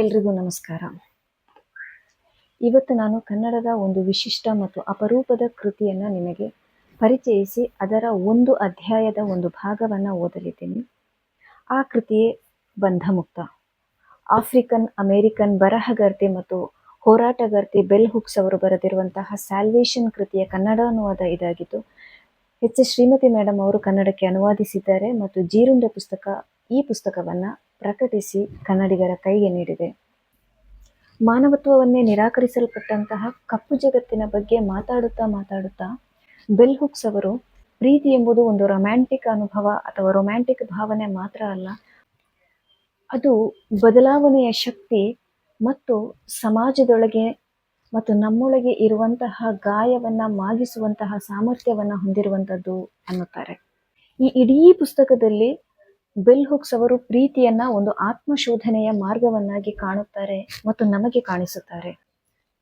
ಎಲ್ರಿಗೂ ನಮಸ್ಕಾರ. ಇವತ್ತು ನಾನು ಕನ್ನಡದ ಒಂದು ವಿಶಿಷ್ಟ ಮತ್ತು ಅಪರೂಪದ ಕೃತಿಯನ್ನು ನಿಮಗೆ ಪರಿಚಯಿಸಿ ಅದರ ಒಂದು ಅಧ್ಯಾಯದ ಒಂದು ಭಾಗವನ್ನು ಓದಲಿದ್ದೀನಿ. ಆ ಕೃತಿಯೇ ಬಂಧಮುಕ್ತ. ಆಫ್ರಿಕನ್, ಅಮೇರಿಕನ್ ಬರಹಗಾರ್ತಿ ಮತ್ತು ಹೋರಾಟಗಾರ್ತಿ ಬೆಲ್ ಹುಕ್ಸ್ ಅವರು ಬರೆದಿರುವಂತಹ ಸ್ಯಾಲ್ವೇಷನ್ ಕೃತಿಯ ಕನ್ನಡ ಅನುವಾದ ಇದಾಗಿದ್ದು, ಎಚ್ ಶ್ರೀಮತಿ ಮೇಡಮ್ ಅವರು ಕನ್ನಡಕ್ಕೆ ಅನುವಾದಿಸಿದ್ದಾರೆ ಮತ್ತು ಜೀರುಂಡೆ ಪುಸ್ತಕ ಈ ಪುಸ್ತಕವನ್ನು ಪ್ರಕಟಿಸಿ ಕನ್ನಡಿಗರ ಕೈಗೆ ನೀಡಿದೆ. ಮಾನವತ್ವವನ್ನೇ ನಿರಾಕರಿಸಲ್ಪಟ್ಟಂತಹ ಕಪ್ಪು ಜಗತ್ತಿನ ಬಗ್ಗೆ ಮಾತಾಡುತ್ತಾ ಮಾತಾಡುತ್ತಾ ಬೆಲ್ ಹುಕ್ಸ್ ಅವರು, ಪ್ರೀತಿ ಎಂಬುದು ಒಂದು ರೊಮ್ಯಾಂಟಿಕ್ ಅನುಭವ ಅಥವಾ ರೊಮ್ಯಾಂಟಿಕ್ ಭಾವನೆ ಮಾತ್ರ ಅಲ್ಲ. ಅದು ಬದಲಾವಣೆಯ ಶಕ್ತಿ ಮತ್ತು ಸಮಾಜದೊಳಗೆ ಮತ್ತು ನಮ್ಮೊಳಗೆ ಇರುವಂತಹ ಗಾಯವನ್ನು ಮಾಗಿಸುವಂತಹ ಸಾಮರ್ಥ್ಯವನ್ನು ಹೊಂದಿರುವಂಥದ್ದು ಅನ್ನುತ್ತಾರೆ. ಈ ಇಡೀ ಪುಸ್ತಕದಲ್ಲಿ ಬೆಲ್ ಹುಕ್ಸ್ ಅವರು ಪ್ರೀತಿಯನ್ನ ಒಂದು ಆತ್ಮಶೋಧನೆಯ ಮಾರ್ಗವನ್ನಾಗಿ ಕಾಣುತ್ತಾರೆ ಮತ್ತು ನಮಗೆ ಕಾಣಿಸುತ್ತಾರೆ.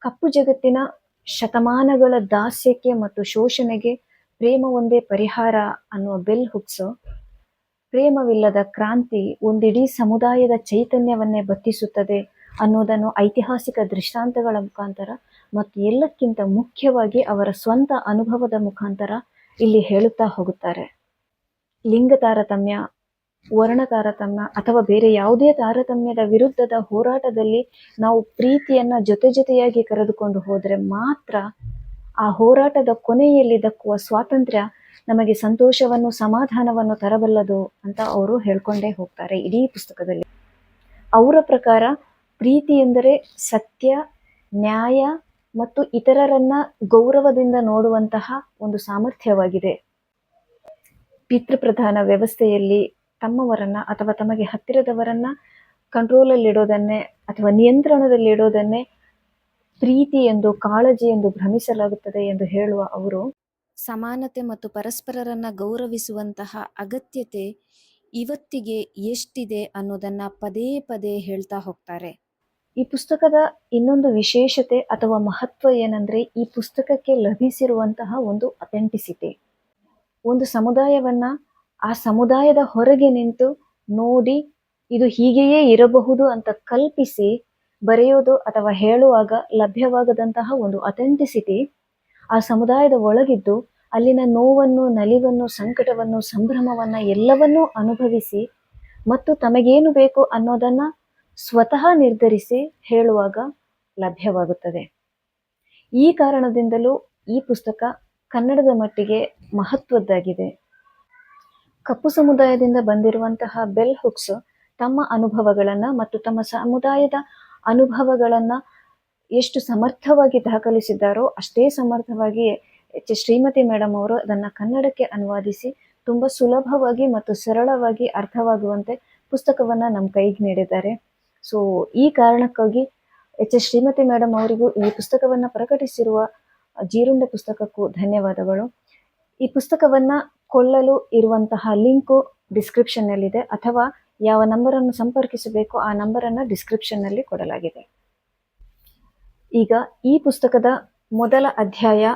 ಕಪ್ಪು ಜಗತ್ತಿನ ಶತಮಾನಗಳ ದಾಸ್ಯಕ್ಕೆ ಮತ್ತು ಶೋಷಣೆಗೆ ಪ್ರೇಮ ಒಂದೇ ಪರಿಹಾರ ಅನ್ನುವ ಬೆಲ್ ಹುಕ್ಸ್, ಪ್ರೇಮವಿಲ್ಲದ ಕ್ರಾಂತಿ ಒಂದಿಡೀ ಸಮುದಾಯದ ಚೈತನ್ಯವನ್ನೇ ಬತ್ತಿಸುತ್ತದೆ ಅನ್ನೋದನ್ನು ಐತಿಹಾಸಿಕ ದೃಷ್ಟಾಂತಗಳ ಮುಖಾಂತರ ಮತ್ತು ಎಲ್ಲಕ್ಕಿಂತ ಮುಖ್ಯವಾಗಿ ಅವರ ಸ್ವಂತ ಅನುಭವದ ಮುಖಾಂತರ ಇಲ್ಲಿ ಹೇಳುತ್ತಾ ಹೋಗುತ್ತಾರೆ. ಲಿಂಗ ತಾರತಮ್ಯ ವರ್ಣ ತಾರತಮ್ಯ ಅಥವಾ ಬೇರೆ ಯಾವುದೇ ತಾರತಮ್ಯದ ವಿರುದ್ಧದ ಹೋರಾಟದಲ್ಲಿ ನಾವು ಪ್ರೀತಿಯನ್ನ ಜೊತೆ ಜೊತೆಯಾಗಿ ಕರೆದುಕೊಂಡು ಹೋದರೆ ಮಾತ್ರ ಆ ಹೋರಾಟದ ಕೊನೆಯಲ್ಲಿ ದಕ್ಕುವ ಸ್ವಾತಂತ್ರ್ಯ ನಮಗೆ ಸಂತೋಷವನ್ನು, ಸಮಾಧಾನವನ್ನು ತರಬಲ್ಲದು ಅಂತ ಅವರು ಹೇಳ್ಕೊಂಡೇ ಹೋಗ್ತಾರೆ ಇಡೀ ಪುಸ್ತಕದಲ್ಲಿ. ಅವರ ಪ್ರಕಾರ ಪ್ರೀತಿ ಎಂದರೆ ಸತ್ಯ, ನ್ಯಾಯ ಮತ್ತು ಇತರರನ್ನ ಗೌರವದಿಂದ ನೋಡುವಂತಹ ಒಂದು ಸಾಮರ್ಥ್ಯವಾಗಿದೆ. ಪಿತೃಪ್ರಧಾನ ವ್ಯವಸ್ಥೆಯಲ್ಲಿ ತಮ್ಮವರನ್ನ ಅಥವಾ ತಮಗೆ ಹತ್ತಿರದವರನ್ನ ಕಂಟ್ರೋಲಲ್ಲಿಡೋದನ್ನೇ ಅಥವಾ ನಿಯಂತ್ರಣದಲ್ಲಿಡೋದನ್ನೇ ಪ್ರೀತಿ ಎಂದು, ಕಾಳಜಿ ಎಂದು ಭ್ರಮಿಸಲಾಗುತ್ತದೆ ಎಂದು ಹೇಳುವ ಅವರು, ಸಮಾನತೆ ಮತ್ತು ಪರಸ್ಪರರನ್ನ ಗೌರವಿಸುವಂತಹ ಅಗತ್ಯತೆ ಇವತ್ತಿಗೆ ಎಷ್ಟಿದೆ ಅನ್ನೋದನ್ನ ಪದೇ ಪದೇ ಹೇಳ್ತಾ ಹೋಗ್ತಾರೆ. ಈ ಪುಸ್ತಕದ ಇನ್ನೊಂದು ವಿಶೇಷತೆ ಅಥವಾ ಮಹತ್ವ ಏನಂದ್ರೆ ಈ ಪುಸ್ತಕಕ್ಕೆ ಲಭಿಸಿರುವಂತಹ ಒಂದು ಅಥೆಂಟಿಸಿಟಿ ಒಂದು ಸಮುದಾಯವನ್ನ ಆ ಸಮುದಾಯದ ಹೊರಗೆ ನಿಂತು ನೋಡಿ ಇದು ಹೀಗೆಯೇ ಇರಬಹುದು ಅಂತ ಕಲ್ಪಿಸಿ ಬರೆಯೋದು ಅಥವಾ ಹೇಳುವಾಗ ಲಭ್ಯವಾಗದಂತಹ ಒಂದು ಅಥೆಂಟಿಸಿಟಿ ಆ ಸಮುದಾಯದ ಒಳಗಿದ್ದು ಅಲ್ಲಿನ ನೋವನ್ನು, ನಲಿವನ್ನು, ಸಂಕಟವನ್ನು, ಸಂಭ್ರಮವನ್ನು ಎಲ್ಲವನ್ನೂ ಅನುಭವಿಸಿ ಮತ್ತು ತಮಗೇನು ಬೇಕು ಅನ್ನೋದನ್ನ ಸ್ವತಃ ನಿರ್ಧರಿಸಿ ಹೇಳುವಾಗ ಲಭ್ಯವಾಗುತ್ತದೆ. ಈ ಕಾರಣದಿಂದಲೂ ಈ ಪುಸ್ತಕ ಕನ್ನಡದ ಮಟ್ಟಿಗೆ ಮಹತ್ವದ್ದಾಗಿದೆ. ಕಪ್ಪು ಸಮುದಾಯದಿಂದ ಬಂದಿರುವಂತಹ ಬೆಲ್ ಹುಕ್ಸ್ ತಮ್ಮ ಅನುಭವಗಳನ್ನ ಮತ್ತು ತಮ್ಮ ಸಮುದಾಯದ ಅನುಭವಗಳನ್ನ ಎಷ್ಟು ಸಮರ್ಥವಾಗಿ ದಾಖಲಿಸಿದ್ದಾರೋ ಅಷ್ಟೇ ಸಮರ್ಥವಾಗಿ ಎಚ್ ಶ್ರೀಮತಿ ಮೇಡಮ್ ಅವರು ಅದನ್ನ ಕನ್ನಡಕ್ಕೆ ಅನುವಾದಿಸಿ ತುಂಬಾ ಸುಲಭವಾಗಿ ಮತ್ತು ಸರಳವಾಗಿ ಅರ್ಥವಾಗುವಂತೆ ಪುಸ್ತಕವನ್ನ ನಮ್ಮ ಕೈಗೆ ನೀಡಿದ್ದಾರೆ. ಸೊ ಈ ಕಾರಣಕ್ಕಾಗಿ ಎಚ್ ಎಸ್ ಶ್ರೀಮತಿ ಮೇಡಮ್ ಅವರಿಗೂ ಈ ಪುಸ್ತಕವನ್ನ ಪ್ರಕಟಿಸಿರುವ ಜೀರುಂಡೆ ಪುಸ್ತಕಕ್ಕೂ ಧನ್ಯವಾದಗಳು. ಈ ಪುಸ್ತಕವನ್ನ ಕೊಳ್ಳಲು ಇರುವಂತಹ ಲಿಂಕು ಡಿಸ್ಕ್ರಿಪ್ಷನ್ನಲ್ಲಿದೆ ಅಥವಾ ಯಾವ ನಂಬರನ್ನು ಸಂಪರ್ಕಿಸಬೇಕು ಆ ನಂಬರನ್ನು ಡಿಸ್ಕ್ರಿಪ್ಷನ್ನಲ್ಲಿ ಕೊಡಲಾಗಿದೆ. ಈಗ ಈ ಪುಸ್ತಕದ ಮೊದಲ ಅಧ್ಯಾಯ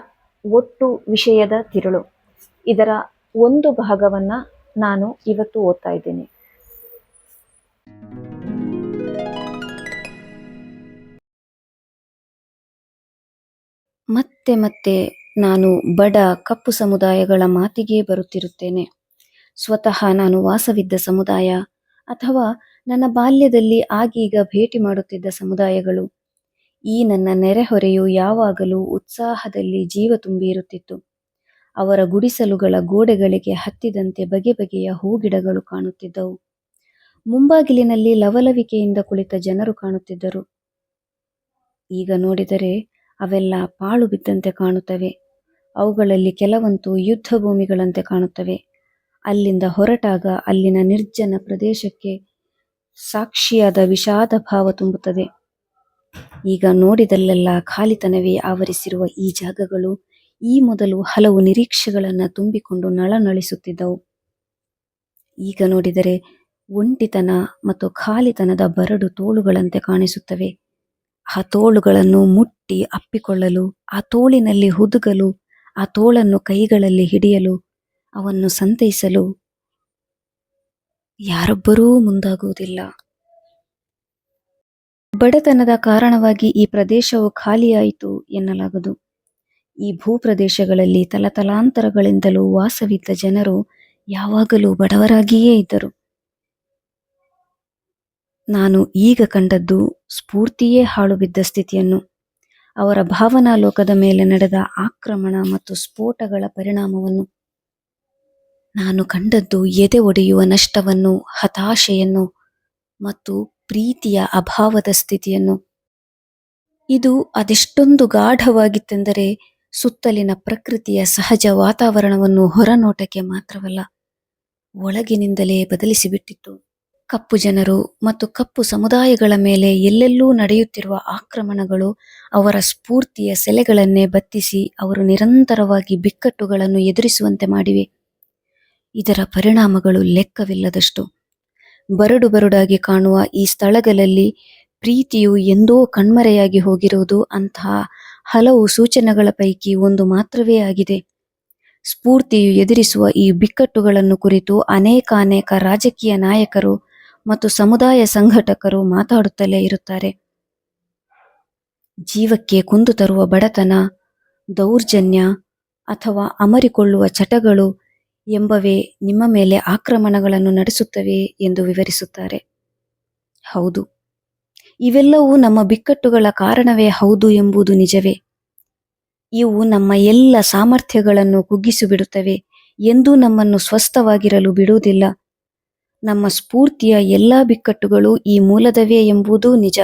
ಒಟ್ಟು ವಿಷಯದ ತಿರುಳು. ಇದರ ಒಂದು ಭಾಗವನ್ನ ನಾನು ಇವತ್ತು ಓದ್ತಾ ಇದ್ದೀನಿ. ಮತ್ತೆ ಮತ್ತೆ ನಾನು ಬಡ ಕಪ್ಪು ಸಮುದಾಯಗಳ ಮಾತಿಗೆ ಬರುತ್ತಿರುತ್ತೇನೆ. ಸ್ವತಃ ನಾನು ವಾಸವಿದ್ದ ಸಮುದಾಯ ಅಥವಾ ನನ್ನ ಬಾಲ್ಯದಲ್ಲಿ ಆಗೀಗ ಭೇಟಿ ಮಾಡುತ್ತಿದ್ದ ಸಮುದಾಯಗಳು. ಈ ನನ್ನ ನೆರೆಹೊರೆಯು ಯಾವಾಗಲೂ ಉತ್ಸಾಹದಲ್ಲಿ ಜೀವ ತುಂಬಿ ಇರುತ್ತಿತ್ತು ಅವರ ಗುಡಿಸಲುಗಳ ಗೋಡೆಗಳಿಗೆ ಹತ್ತಿದಂತೆ ಬಗೆ ಬಗೆಯ ಹೂಗಿಡಗಳು ಕಾಣುತ್ತಿದ್ದವು. ಮುಂಬಾಗಿಲಿನಲ್ಲಿ ಲವಲವಿಕೆಯಿಂದ ಕುಳಿತ ಜನರು ಕಾಣುತ್ತಿದ್ದರು. ಈಗ ನೋಡಿದರೆ ಅವೆಲ್ಲ ಪಾಳು ಬಿದ್ದಂತೆ ಕಾಣುತ್ತವೆ. ಅವುಗಳಲ್ಲಿ ಕೆಲವಂತೂ ಯುದ್ಧ ಭೂಮಿಗಳಂತೆ ಕಾಣುತ್ತವೆ. ಅಲ್ಲಿಂದ ಹೊರಟಾಗ ಅಲ್ಲಿನ ನಿರ್ಜನ ಪ್ರದೇಶಕ್ಕೆ ಸಾಕ್ಷಿಯಾದ ವಿಷಾದ ಭಾವ ತುಂಬುತ್ತದೆ. ಈಗ ನೋಡಿದಲ್ಲೆಲ್ಲ ಖಾಲಿತನವೇ ಆವರಿಸಿರುವ ಈ ಜಾಗಗಳು ಈ ಮೊದಲು ಹಲವು ನಿರೀಕ್ಷೆಗಳನ್ನು ತುಂಬಿಕೊಂಡು ನಳನಳಿಸುತ್ತಿದ್ದವು. ಈಗ ನೋಡಿದರೆ ಒಂಟಿತನ ಮತ್ತು ಖಾಲಿತನದ ಬರಡು ತೋಳುಗಳಂತೆ ಕಾಣಿಸುತ್ತವೆ. ಆ ತೋಳುಗಳನ್ನು ಮುಟ್ಟಿ ಅಪ್ಪಿಕೊಳ್ಳಲು, ಆ ತೋಳಿನಲ್ಲಿ ಹುದುಗಲು ಆ ತೋಳನ್ನು ಕೈಗಳಲ್ಲಿ ಹಿಡಿಯಲು, ಅವನ್ನು ಸಂತೈಸಲು ಯಾರೊಬ್ಬರೂ ಮುಂದಾಗುವುದಿಲ್ಲ. ಬಡತನದ ಕಾರಣವಾಗಿ ಈ ಪ್ರದೇಶವು ಖಾಲಿಯಾಯಿತು ಎನ್ನಲಾಗದು. ಈ ಭೂಪ್ರದೇಶಗಳಲ್ಲಿ ತಲತಲಾಂತರಗಳಿಂದಲೂ ವಾಸವಿದ್ದ ಜನರು ಯಾವಾಗಲೂ ಬಡವರಾಗಿಯೇ ಇದ್ದರು. ನಾನು ಈಗ ಕಂಡದ್ದು ಸ್ಫೂರ್ತಿಯೇ ಹಾಳು ಬಿದ್ದ ಸ್ಥಿತಿಯನ್ನು. ಅವರ ಭಾವನಾ ಲೋಕದ ಮೇಲೆ ನಡೆದ ಆಕ್ರಮಣ ಮತ್ತು ಸ್ಫೋಟಗಳ ಪರಿಣಾಮವನ್ನು ನಾನು ಕಂಡದ್ದು ಎದೆ ಒಡೆಯುವ ನಷ್ಟವನ್ನು, ಹತಾಶೆಯನ್ನು ಮತ್ತು ಪ್ರೀತಿಯ ಅಭಾವದ ಸ್ಥಿತಿಯನ್ನು. ಇದು ಅದೆಷ್ಟೊಂದು ಗಾಢವಾಗಿತ್ತೆಂದರೆ ಸುತ್ತಲಿನ ಪ್ರಕೃತಿಯ ಸಹಜ ವಾತಾವರಣವನ್ನು ಹೊರನೋಟಕ್ಕೆ ಮಾತ್ರವಲ್ಲ, ಒಳಗಿನಿಂದಲೇ ಬದಲಿಸಿಬಿಟ್ಟಿತ್ತು. ಕಪ್ಪು ಜನರು ಮತ್ತು ಕಪ್ಪು ಸಮುದಾಯಗಳ ಮೇಲೆ ಎಲ್ಲೆಲ್ಲೂ ನಡೆಯುತ್ತಿರುವ ಆಕ್ರಮಣಗಳು ಅವರ ಸ್ಫೂರ್ತಿಯ ಸೆಲೆಗಳನ್ನೇ ಬತ್ತಿಸಿ ಅವರು ನಿರಂತರವಾಗಿ ಬಿಕ್ಕಟ್ಟುಗಳನ್ನು ಎದುರಿಸುವಂತೆ ಮಾಡಿವೆ. ಇದರ ಪರಿಣಾಮಗಳು ಲೆಕ್ಕವಿಲ್ಲದಷ್ಟು. ಬರಡು ಬರಡಾಗಿ ಕಾಣುವ ಈ ಸ್ಥಳಗಳಲ್ಲಿ ಪ್ರೀತಿಯು ಎಂದೋ ಕಣ್ಮರೆಯಾಗಿ ಹೋಗಿರುವುದು ಅಂತಹ ಹಲವು ಸೂಚನೆಗಳ ಪೈಕಿ ಒಂದು ಮಾತ್ರವೇ ಆಗಿದೆ. ಸ್ಫೂರ್ತಿಯು ಎದುರಿಸುವ ಈ ಬಿಕ್ಕಟ್ಟುಗಳನ್ನು ಕುರಿತು ಅನೇಕಾನೇಕ ರಾಜಕೀಯ ನಾಯಕರು ಮತ್ತು ಸಮುದಾಯ ಸಂಘಟಕರು ಮಾತಾಡುತ್ತಲೇ ಇರುತ್ತಾರೆ. ಜೀವಕ್ಕೆ ಕುಂದು ತರುವ ಬಡತನ, ದೌರ್ಜನ್ಯ ಅಥವಾ ಅಮರಿಕೊಳ್ಳುವ ಚಟಗಳು ಎಂಬವೇ ನಿಮ್ಮ ಮೇಲೆ ಆಕ್ರಮಣಗಳನ್ನು ನಡೆಸುತ್ತವೆ ಎಂದು ವಿವರಿಸುತ್ತಾರೆ. ಹೌದು, ಇವೆಲ್ಲವೂ ನಮ್ಮ ಬಿಕ್ಕಟ್ಟುಗಳ ಕಾರಣವೇ ಹೌದು ಎಂಬುದು ನಿಜವೇ. ಇವು ನಮ್ಮ ಎಲ್ಲ ಸಾಮರ್ಥ್ಯಗಳನ್ನು ಕುಗ್ಗಿಸಿಬಿಡುತ್ತವೆ, ಎಂದೂ ನಮ್ಮನ್ನು ಸ್ವಸ್ಥವಾಗಿರಲು ಬಿಡುವುದಿಲ್ಲ. ನಮ್ಮ ಸ್ಫೂರ್ತಿಯ ಎಲ್ಲ ಬಿಕ್ಕಟ್ಟುಗಳು ಈ ಮೂಲದವೇ ಎಂಬುದು ನಿಜ.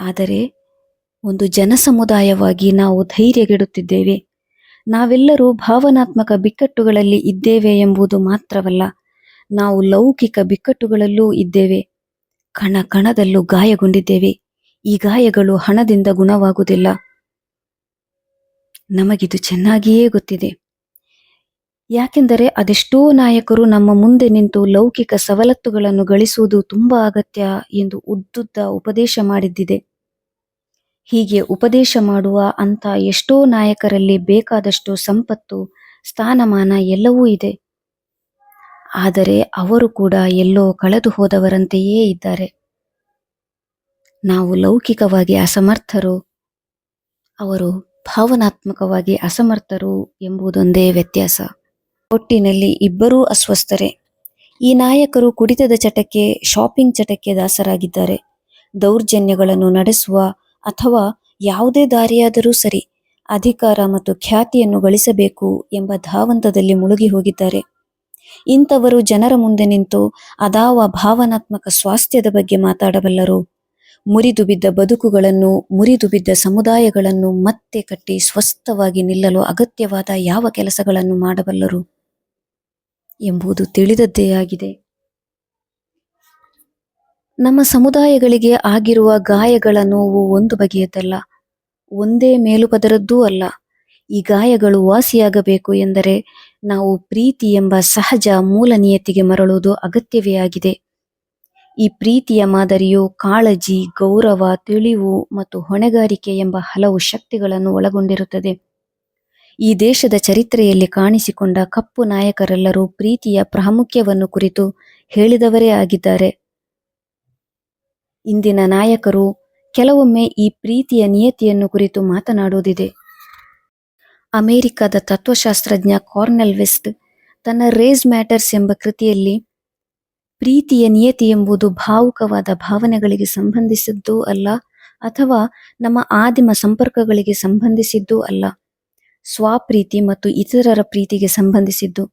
ಆದರೆ ಒಂದು ಜನಸಮುದಾಯವಾಗಿ ನಾವು ಧೈರ್ಯಗೆಡುತ್ತಿದ್ದೇವೆ. ನಾವೆಲ್ಲರೂ ಭಾವನಾತ್ಮಕ ಬಿಕ್ಕಟ್ಟುಗಳಲ್ಲಿ ಇದ್ದೇವೆ ಎಂಬುದು ಮಾತ್ರವಲ್ಲ, ನಾವು ಲೌಕಿಕ ಬಿಕ್ಕಟ್ಟುಗಳಲ್ಲೂ ಇದ್ದೇವೆ. ಕಣ ಕಣದಲ್ಲೂ ಗಾಯಗೊಂಡಿದ್ದೇವೆ. ಈ ಗಾಯಗಳು ಹಣದಿಂದ ಗುಣವಾಗುವುದಿಲ್ಲ. ನಮಗಿದು ಚೆನ್ನಾಗಿಯೇ ಗೊತ್ತಿದೆ. ಯಾಕೆಂದರೆ ಅದೆಷ್ಟೋ ನಾಯಕರು ನಮ್ಮ ಮುಂದೆ ನಿಂತು ಲೌಕಿಕ ಸವಲತ್ತುಗಳನ್ನು ಗಳಿಸುವುದು ತುಂಬಾ ಅಗತ್ಯ ಎಂದು ಉದ್ದುದ್ದ ಉಪದೇಶ ಮಾಡಿದ್ದಿದೆ. ಹೀಗೆ ಉಪದೇಶ ಮಾಡುವ ಅಂತ ಎಷ್ಟೋ ನಾಯಕರಲ್ಲಿ ಬೇಕಾದಷ್ಟು ಸಂಪತ್ತು, ಸ್ಥಾನಮಾನ ಎಲ್ಲವೂ ಇದೆ. ಆದರೆ ಅವರು ಕೂಡ ಎಲ್ಲೋ ಕಳೆದು ಹೋದವರಂತೆಯೇ ಇದ್ದಾರೆ. ನಾವು ಲೌಕಿಕವಾಗಿ ಅಸಮರ್ಥರು, ಅವರು ಭಾವನಾತ್ಮಕವಾಗಿ ಅಸಮರ್ಥರು ಎಂಬುದೊಂದೇ ವ್ಯತ್ಯಾಸ. ಒಟ್ಟಿನಲ್ಲಿ ಇಬ್ಬರೂ ಅಸ್ವಸ್ಥರೇ. ಈ ನಾಯಕರು ಕುಡಿತದ ಚಟಕ್ಕೆ, ಶಾಪಿಂಗ್ ಚಟಕ್ಕೆ ದಾಸರಾಗಿದ್ದಾರೆ. ದೌರ್ಜನ್ಯಗಳನ್ನು ನಡೆಸುವ ಅಥವಾ ಯಾವುದೇ ದಾರಿಯಾದರೂ ಸರಿ ಅಧಿಕಾರ ಮತ್ತು ಖ್ಯಾತಿಯನ್ನು ಗಳಿಸಬೇಕು ಎಂಬ ಧಾವಂತದಲ್ಲಿ ಮುಳುಗಿ ಹೋಗಿದ್ದಾರೆ. ಇಂಥವರು ಜನರ ಮುಂದೆ ನಿಂತು ಅದಾವ ಭಾವನಾತ್ಮಕ ಸ್ವಾಸ್ಥ್ಯದ ಬಗ್ಗೆ ಮಾತಾಡಬಲ್ಲರು. ಮುರಿದು ಬಿದ್ದ ಬದುಕುಗಳನ್ನು, ಮುರಿದು ಬಿದ್ದ ಸಮುದಾಯಗಳನ್ನು ಮತ್ತೆ ಕಟ್ಟಿ ಸ್ವಸ್ಥವಾಗಿ ನಿಲ್ಲಲು ಅಗತ್ಯವಾದ ಯಾವ ಕೆಲಸಗಳನ್ನು ಮಾಡಬಲ್ಲರು? ಎಂಬುದು ತಿಳಿದದ್ದೇ ಆಗಿದೆ. ನಮ್ಮ ಸಮುದಾಯಗಳಿಗೆ ಆಗಿರುವ ಗಾಯಗಳ ನೋವು ಒಂದು ಬಗೆಯದಲ್ಲ, ಒಂದೇ ಮೇಲುಪದರದ್ದೂ ಅಲ್ಲ. ಈ ಗಾಯಗಳು ವಾಸಿಯಾಗಬೇಕು ಎಂದರೆ ನಾವು ಪ್ರೀತಿ ಎಂಬ ಸಹಜ ಮೂಲ ನಿಯತಿಗೆ ಮರಳುವುದು ಅಗತ್ಯವೇ ಆಗಿದೆ. ಈ ಪ್ರೀತಿಯ ಮಾದರಿಯು ಕಾಳಜಿ, ಗೌರವ, ತಿಳಿವು ಮತ್ತು ಹೊಣೆಗಾರಿಕೆ ಎಂಬ ಹಲವು ಶಕ್ತಿಗಳನ್ನು ಒಳಗೊಂಡಿರುತ್ತದೆ. ಈ ದೇಶದ ಚರಿತ್ರೆಯಲ್ಲಿ ಕಾಣಿಸಿಕೊಂಡ ಕಪ್ಪು ನಾಯಕರೆಲ್ಲರೂ ಪ್ರೀತಿಯ ಪ್ರಾಮುಖ್ಯವನ್ನು ಕುರಿತು ಹೇಳಿದವರೇ ಆಗಿದ್ದಾರೆ. ಇಂದಿನ ನಾಯಕರು ಕೆಲವೊಮ್ಮೆ ಈ ಪ್ರೀತಿಯ ನಿಯತಿಯನ್ನು ಕುರಿತು ಮಾತನಾಡುವುದಿದೆ. ಅಮೆರಿಕದ ತತ್ವಶಾಸ್ತ್ರಜ್ಞ ಕಾರ್ನೆಲ್ ವೆಸ್ಟ್ ತನ್ನ ರೇಸ್ ಮ್ಯಾಟರ್ಸ್ ಎಂಬ ಕೃತಿಯಲ್ಲಿ ಪ್ರೀತಿಯ ನಿಯತಿ ಎಂಬುದು ಭಾವುಕವಾದ ಭಾವನೆಗಳಿಗೆ ಸಂಬಂಧಿಸಿದ್ದೂ ಅಲ್ಲ ಅಥವಾ ನಮ್ಮ ಆದಿಮ ಸಂಪರ್ಕಗಳಿಗೆ ಸಂಬಂಧಿಸಿದ್ದೂ ಅಲ್ಲ. ಸ್ವಪ್ರೀತಿ ಮತ್ತು ಇತರರ ಪ್ರೀತಿಗೆ ಸಂಬಂಧಿಸಿದ್ದು.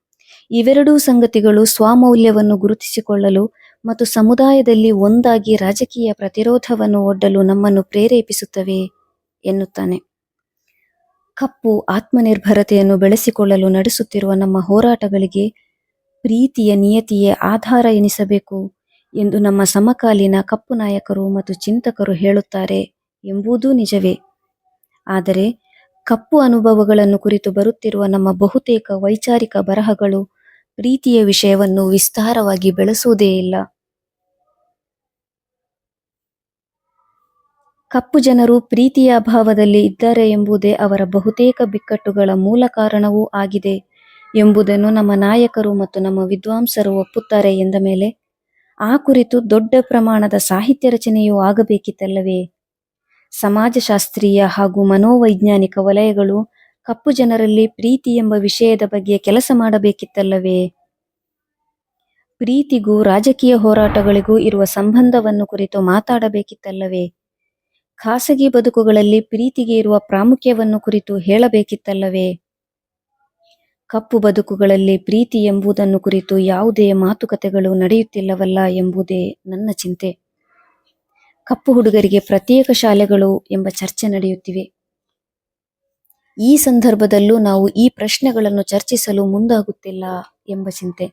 ಇವೆರಡೂ ಸಂಗತಿಗಳು ಸ್ವಮೌಲ್ಯವನ್ನು ಗುರುತಿಸಿಕೊಳ್ಳಲು ಮತ್ತು ಸಮುದಾಯದಲ್ಲಿ ಒಂದಾಗಿ ರಾಜಕೀಯ ಪ್ರತಿರೋಧವನ್ನು ಒಡ್ಡಲು ನಮ್ಮನ್ನು ಪ್ರೇರೇಪಿಸುತ್ತವೆ ಎನ್ನುತ್ತಾನೆ. ಕಪ್ಪು ಆತ್ಮನಿರ್ಭರತೆಯನ್ನು ಬೆಳೆಸಿಕೊಳ್ಳಲು ನಡೆಸುತ್ತಿರುವ ನಮ್ಮ ಹೋರಾಟಗಳಿಗೆ ಪ್ರೀತಿಯ ನಿಯತಿಯೇ ಆಧಾರ ಎನಿಸಬೇಕು ಎಂದು ನಮ್ಮ ಸಮಕಾಲೀನ ಕಪ್ಪು ನಾಯಕರು ಮತ್ತು ಚಿಂತಕರು ಹೇಳುತ್ತಾರೆ ಎಂಬುದೂ ನಿಜವೇ. ಆದರೆ ಕಪ್ಪು ಅನುಭವಗಳನ್ನು ಕುರಿತು ಬರುತ್ತಿರುವ ನಮ್ಮ ಬಹುತೇಕ ವೈಚಾರಿಕ ಬರಹಗಳು ಪ್ರೀತಿಯ ವಿಷಯವನ್ನು ವಿಸ್ತಾರವಾಗಿ ಬೆಳೆಸುವುದೇ ಇಲ್ಲ. ಕಪ್ಪು ಜನರು ಪ್ರೀತಿಯ ಅಭಾವದಲ್ಲಿ ಇದ್ದಾರೆ ಎಂಬುದೇ ಅವರ ಬಹುತೇಕ ಬಿಕ್ಕಟ್ಟುಗಳ ಮೂಲ ಕಾರಣವೂ ಆಗಿದೆ ಎಂಬುದನ್ನು ನಮ್ಮ ನಾಯಕರು ಮತ್ತು ನಮ್ಮ ವಿದ್ವಾಂಸರು ಒಪ್ಪುತ್ತಾರೆ ಎಂದ ಮೇಲೆ, ಆ ಕುರಿತು ದೊಡ್ಡ ಪ್ರಮಾಣದ ಸಾಹಿತ್ಯ ರಚನೆಯೂ ಆಗಬೇಕಿತ್ತಲ್ಲವೇ? ಸಮಾಜಶಾಸ್ತ್ರೀಯ ಹಾಗೂ ಮನೋವೈಜ್ಞಾನಿಕ ವಲಯಗಳು ಕಪ್ಪು ಜನರಲ್ಲಿ ಪ್ರೀತಿ ಎಂಬ ವಿಷಯದ ಬಗ್ಗೆ ಕೆಲಸ ಮಾಡಬೇಕಿತ್ತಲ್ಲವೇ? ಪ್ರೀತಿಗೂ ರಾಜಕೀಯ ಹೋರಾಟಗಳಿಗೂ ಇರುವ ಸಂಬಂಧವನ್ನು ಕುರಿತು ಮಾತಾಡಬೇಕಿತ್ತಲ್ಲವೇ? ಖಾಸಗಿ ಬದುಕುಗಳಲ್ಲಿ ಪ್ರೀತಿಗೆ ಇರುವ ಪ್ರಾಮುಖ್ಯವನ್ನು ಕುರಿತು ಹೇಳಬೇಕಿತ್ತಲ್ಲವೇ? ಕಪ್ಪು ಬದುಕುಗಳಲ್ಲಿ ಪ್ರೀತಿ ಎಂಬುದನ್ನು ಕುರಿತು ಯಾವುದೇ ಮಾತುಕತೆಗಳು ನಡೆಯುತ್ತಿಲ್ಲವಲ್ಲ ಎಂಬುದೇ ನನ್ನ ಚಿಂತೆ. ಕಪ್ಪು ಹುಡುಗರಿಗೆ ಪ್ರತ್ಯೇಕ ಶಾಲೆಗಳು ಎಂಬ ಚರ್ಚೆ ನಡೆಯುತ್ತಿವೆ. ಈ ಸಂದರ್ಭದಲ್ಲೂ ನಾವು ಈ ಪ್ರಶ್ನೆಗಳನ್ನು ಚರ್ಚಿಸಲು ಮುಂದಾಗುತ್ತಿಲ್ಲ ಎಂಬ ಚಿಂತೆ.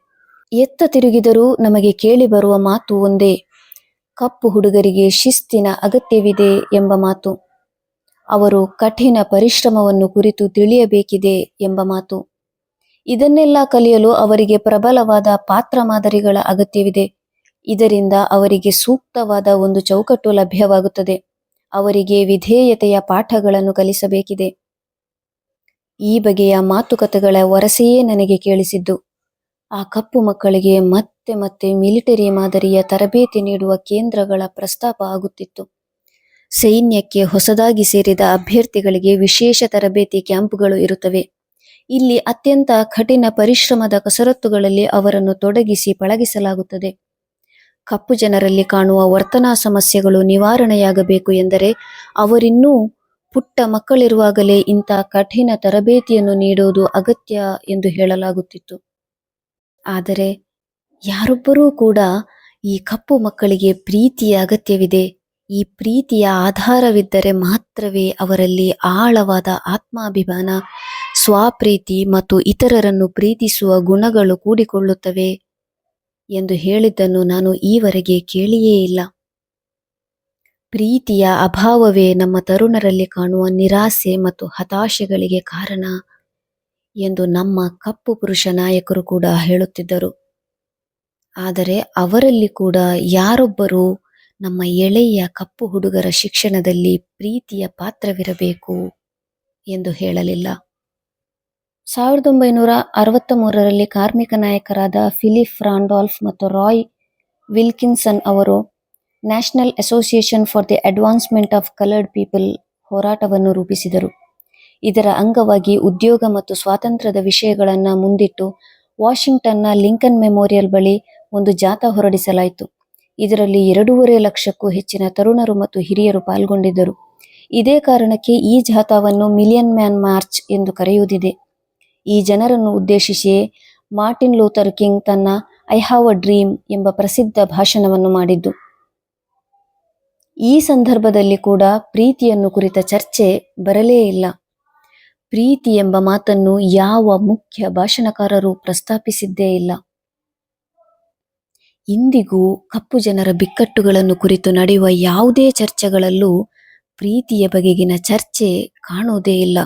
ಎತ್ತ ತಿರುಗಿದರೂ ನಮಗೆ ಕೇಳಿ ಬರುವ ಮಾತು ಒಂದೇ, ಕಪ್ಪು ಹುಡುಗರಿಗೆ ಶಿಸ್ತಿನ ಅಗತ್ಯವಿದೆ ಎಂಬ ಮಾತು. ಅವರು ಕಠಿಣ ಪರಿಶ್ರಮವನ್ನು ಕುರಿತು ತಿಳಿಯಬೇಕಿದೆ ಎಂಬ ಮಾತು. ಇದನ್ನೆಲ್ಲ ಕಲಿಯಲು ಅವರಿಗೆ ಪ್ರಬಲವಾದ ಪಾತ್ರ ಮಾದರಿಗಳ ಅಗತ್ಯವಿದೆ. ಇದರಿಂದ ಅವರಿಗೆ ಸೂಕ್ತವಾದ ಒಂದು ಚೌಕಟ್ಟು ಲಭ್ಯವಾಗುತ್ತದೆ. ಅವರಿಗೆ ವಿಧೇಯತೆಯ ಪಾಠಗಳನ್ನು ಕಲಿಸಬೇಕಿದೆ. ಈ ಬಗೆಯ ಮಾತುಕತೆಗಳ ವರಸೆಯೇ ನನಗೆ ಕೇಳಿಸಿದ್ದು. ಆ ಕಪ್ಪು ಮಕ್ಕಳಿಗೆ ಮತ್ತೆ ಮತ್ತೆ ಮಿಲಿಟರಿ ಮಾದರಿಯ ತರಬೇತಿ ನೀಡುವ ಕೇಂದ್ರಗಳ ಪ್ರಸ್ತಾಪ ಆಗುತ್ತಿತ್ತು. ಸೈನ್ಯಕ್ಕೆ ಹೊಸದಾಗಿ ಸೇರಿದ ಅಭ್ಯರ್ಥಿಗಳಿಗೆ ವಿಶೇಷ ತರಬೇತಿ ಕ್ಯಾಂಪ್ಗಳು ಇರುತ್ತವೆ. ಇಲ್ಲಿ ಅತ್ಯಂತ ಕಠಿಣ ಪರಿಶ್ರಮದ ಕಸರತ್ತುಗಳಲ್ಲಿ ಅವರನ್ನು ತೊಡಗಿಸಿ ಪಳಗಿಸಲಾಗುತ್ತದೆ. ಕಪ್ಪು ಜನರಲ್ಲಿ ಕಾಣುವ ವರ್ತನಾ ಸಮಸ್ಯೆಗಳು ನಿವಾರಣೆಯಾಗಬೇಕು ಎಂದರೆ ಅವರಿನ್ನೂ ಪುಟ್ಟ ಮಕ್ಕಳಿರುವಾಗಲೇ ಇಂಥ ಕಠಿಣ ತರಬೇತಿಯನ್ನು ನೀಡುವುದು ಅಗತ್ಯ ಎಂದು ಹೇಳಲಾಗುತ್ತಿತ್ತು. ಆದರೆ ಯಾರೊಬ್ಬರೂ ಕೂಡ ಈ ಕಪ್ಪು ಮಕ್ಕಳಿಗೆ ಪ್ರೀತಿಯ ಅಗತ್ಯವಿದೆ. ಈ ಪ್ರೀತಿಯ ಆಧಾರವಿದ್ದರೆ ಮಾತ್ರವೇ ಅವರಲ್ಲಿ ಆಳವಾದ ಆತ್ಮಾಭಿಮಾನ ಸ್ವಪ್ರೀತಿ ಮತ್ತು ಇತರರನ್ನು ಪ್ರೀತಿಸುವ ಗುಣಗಳು ಕೂಡಿಕೊಳ್ಳುತ್ತವೆ. ಎಂದು ಹೇಳಿದ್ದನ್ನು ನಾನು ಈವರೆಗೆ ಕೇಳಿಯೇ ಇಲ್ಲ. ಪ್ರೀತಿಯ ಅಭಾವವೇ ನಮ್ಮ ತರುಣರಲ್ಲಿ ಕಾಣುವ ನಿರಾಸೆ ಮತ್ತು ಹತಾಶೆಗಳಿಗೆ ಕಾರಣ ಎಂದು ನಮ್ಮ ಕಪ್ಪು ಪುರುಷ ನಾಯಕರು ಕೂಡ ಹೇಳುತ್ತಿದ್ದರು. ಆದರೆ ಅವರಲ್ಲಿ ಕೂಡ ಯಾರೊಬ್ಬರು ನಮ್ಮ ಎಳೆಯ ಕಪ್ಪು ಹುಡುಗರ ಶಿಕ್ಷಣದಲ್ಲಿ ಪ್ರೀತಿಯ ಪಾತ್ರವಿರಬೇಕು ಎಂದು ಹೇಳಲಿಲ್ಲ. ಸಾವಿರದ ಒಂಬೈನೂರ ಅರವತ್ತ ಮೂರರಲ್ಲಿ ಕಾರ್ಮಿಕ ನಾಯಕರಾದ ಫಿಲಿಪ್ ರಾಂಡಾಲ್ಫ್ ಮತ್ತು ರಾಯ್ ವಿಲ್ಕಿನ್ಸನ್ ಅವರು National Association for the Advancement of Colored People ಹೋರಾಟವನ್ನು ರೂಪಿಸಿದರು. ಇದರ ಅಂಗವಾಗಿ ಉದ್ಯೋಗ ಮತ್ತು ಸ್ವಾತಂತ್ರ್ಯದ ವಿಷಯಗಳನ್ನು ಮುಂದಿಟ್ಟು ವಾಷಿಂಗ್ಟನ್ನ ಲಿಂಕನ್ ಮೆಮೋರಿಯಲ್ ಬಳಿ ಒಂದು ಜಾಥಾ ಹೊರಡಿಸಲಾಯಿತು. ಇದರಲ್ಲಿ ಎರಡೂವರೆ ಲಕ್ಷಕ್ಕೂ ಹೆಚ್ಚಿನ ತರುಣರು ಮತ್ತು ಹಿರಿಯರು ಪಾಲ್ಗೊಂಡಿದ್ದರು. ಇದೇ ಕಾರಣಕ್ಕೆ ಈ ಜಾಥಾವನ್ನು ಮಿಲಿಯನ್ ಮ್ಯಾನ್ ಮಾರ್ಚ್ ಎಂದು ಕರೆಯುವುದಿದೆ. ಈ ಜನರನ್ನು ಉದ್ದೇಶಿಸಿ ಮಾರ್ಟಿನ್ ಲೂಥರ್ ಕಿಂಗ್ ತನ್ನ ಐ ಹಾವ್ ಅ ಡ್ರೀಮ್ ಎಂಬ ಪ್ರಸಿದ್ಧ ಭಾಷಣವನ್ನು ಮಾಡಿದ್ದು. ಈ ಸಂದರ್ಭದಲ್ಲಿ ಕೂಡ ಪ್ರೀತಿಯನ್ನು ಕುರಿತ ಚರ್ಚೆ ಬರಲೇ ಇಲ್ಲ. ಪ್ರೀತಿ ಎಂಬ ಮಾತನ್ನು ಯಾವ ಮುಖ್ಯ ಭಾಷಣಕಾರರು ಪ್ರಸ್ತಾಪಿಸಿದ್ದೇ ಇಲ್ಲ. ಇಂದಿಗೂ ಕಪ್ಪು ಜನರ ಬಿಕ್ಕಟ್ಟುಗಳನ್ನು ಕುರಿತು ನಡೆಯುವ ಯಾವುದೇ ಚರ್ಚೆಗಳಲ್ಲೂ ಪ್ರೀತಿಯ ಬಗೆಗಿನ ಚರ್ಚೆ ಕಾಣುವುದೇ ಇಲ್ಲ.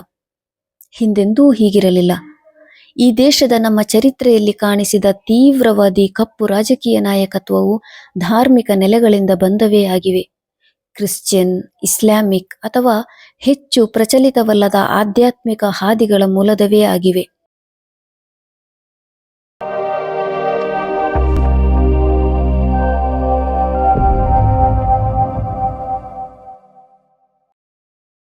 ಹಿಂದೆಂದೂ ಹೀಗಿರಲಿಲ್ಲ. ಈ ದೇಶದ ನಮ್ಮ ಚರಿತ್ರೆಯಲ್ಲಿ ಕಾಣಿಸಿದ ತೀವ್ರವಾದಿ ಕಪ್ಪು ರಾಜಕೀಯ ನಾಯಕತ್ವವು ಧಾರ್ಮಿಕ ನೆಲೆಗಳಿಂದ ಬಂದವೇ ಆಗಿವೆ. ಕ್ರಿಶ್ಚಿಯನ್, ಇಸ್ಲಾಮಿಕ್ ಅಥವಾ ಹೆಚ್ಚು ಪ್ರಚಲಿತವಲ್ಲದ ಆಧ್ಯಾತ್ಮಿಕ ಹಾದಿಗಳ ಮೂಲದವೇ ಆಗಿವೆ.